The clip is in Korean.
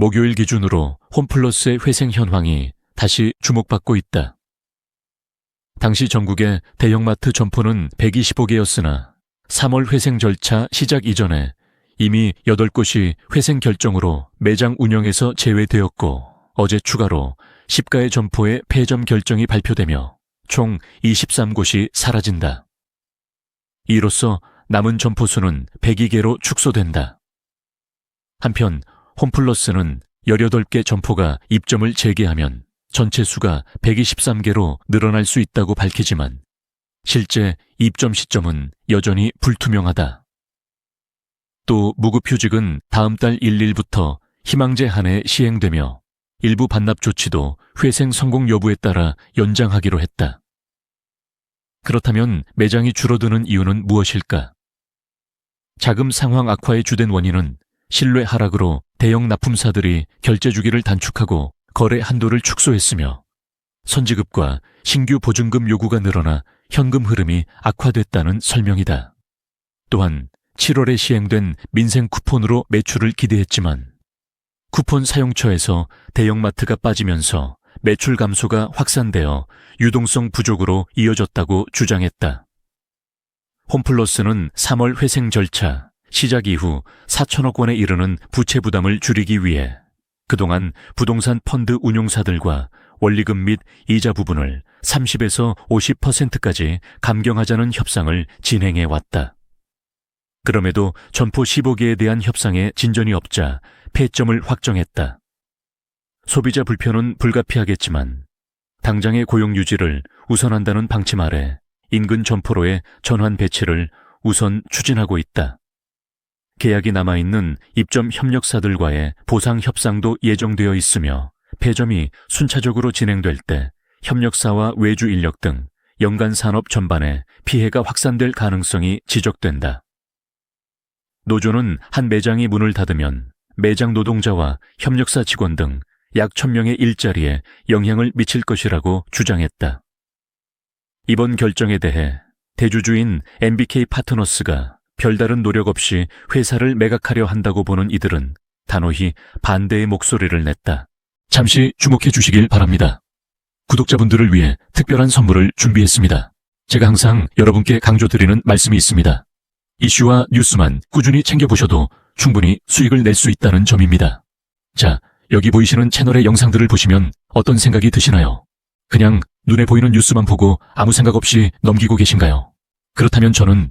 목요일 기준으로 홈플러스의 회생 현황이 다시 주목받고 있다. 당시 전국의 대형마트 점포는 125개였으나 3월 회생 절차 시작 이전에 이미 8곳이 회생 결정으로 매장 운영에서 제외되었고 어제 추가로 10가의 점포의 폐점 결정이 발표되며 총 23곳이 사라진다. 이로써 남은 점포 수는 102개로 축소된다. 한편 홈플러스는 18개 점포가 입점을 재개하면 전체 수가 123개로 늘어날 수 있다고 밝히지만 실제 입점 시점은 여전히 불투명하다. 또 무급휴직은 다음 달 1일부터 희망제 한해 시행되며 일부 반납 조치도 회생 성공 여부에 따라 연장하기로 했다. 그렇다면 매장이 줄어드는 이유는 무엇일까? 자금 상황 악화의 주된 원인은 신뢰 하락으로 대형 납품사들이 결제 주기를 단축하고 거래 한도를 축소했으며 선지급과 신규 보증금 요구가 늘어나 현금 흐름이 악화됐다는 설명이다. 또한 7월에 시행된 민생 쿠폰으로 매출을 기대했지만 쿠폰 사용처에서 대형마트가 빠지면서 매출 감소가 확산되어 유동성 부족으로 이어졌다고 주장했다. 홈플러스는 3월 회생 절차 시작 이후 4천억 원에 이르는 부채 부담을 줄이기 위해 그동안 부동산 펀드 운용사들과 원리금 및 이자 부분을 30에서 50%까지 감경하자는 협상을 진행해 왔다. 그럼에도 점포 15개에 대한 협상에 진전이 없자 폐점을 확정했다. 소비자 불편은 불가피하겠지만 당장의 고용 유지를 우선한다는 방침 아래 인근 점포로의 전환 배치를 우선 추진하고 있다. 계약이 남아있는 입점 협력사들과의 보상 협상도 예정되어 있으며 폐점이 순차적으로 진행될 때 협력사와 외주 인력 등 연간 산업 전반에 피해가 확산될 가능성이 지적된다. 노조는 한 매장이 문을 닫으면 매장 노동자와 협력사 직원 등 약 1000명의 일자리에 영향을 미칠 것이라고 주장했다. 이번 결정에 대해 대주주인 MBK 파트너스가 별다른 노력 없이 회사를 매각하려 한다고 보는 이들은 단호히 반대의 목소리를 냈다. 잠시 주목해 주시길 바랍니다. 구독자분들을 위해 특별한 선물을 준비했습니다. 제가 항상 여러분께 강조드리는 말씀이 있습니다. 이슈와 뉴스만 꾸준히 챙겨보셔도 충분히 수익을 낼 수 있다는 점입니다. 자, 여기 보이시는 채널의 영상들을 보시면 어떤 생각이 드시나요? 그냥 눈에 보이는 뉴스만 보고 아무 생각 없이 넘기고 계신가요? 그렇다면 저는